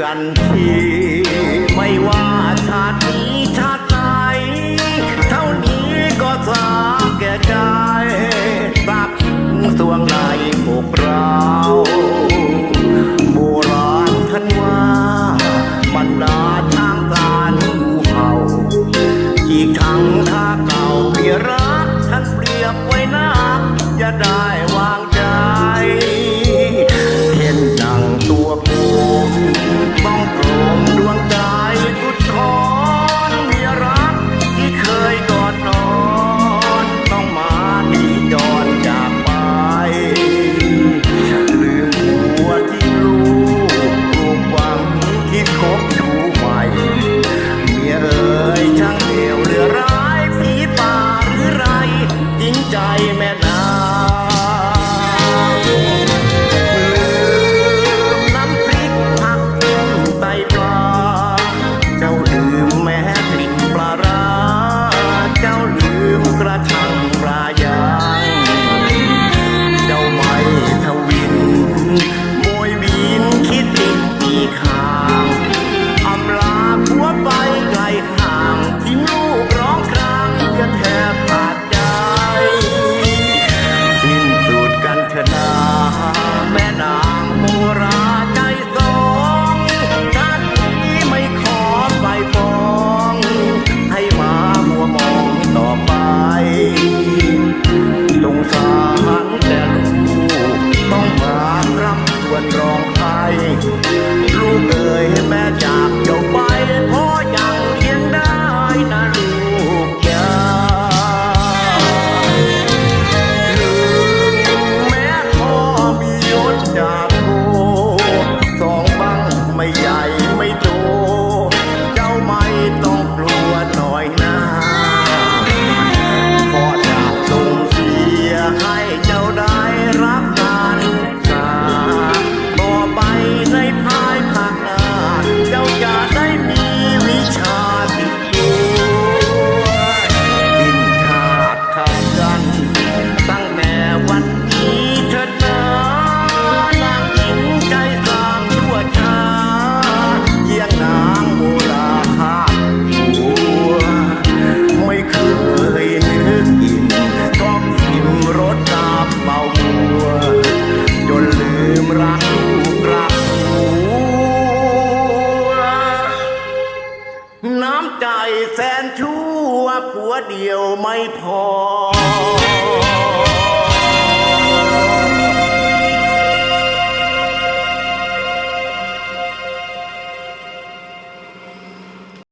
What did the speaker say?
กันทีไม่ว่าชาตินี้ชาติไหนเท่านี้ก็สาแก่ใจทราบสวงในอกเราโบราณท่านว่าบรรดาทางการหูเห่าอีกทั้งท่าเก่าเพียรักท่านเปรียบไว้นักย่าดา หัวเดียวไม่พอ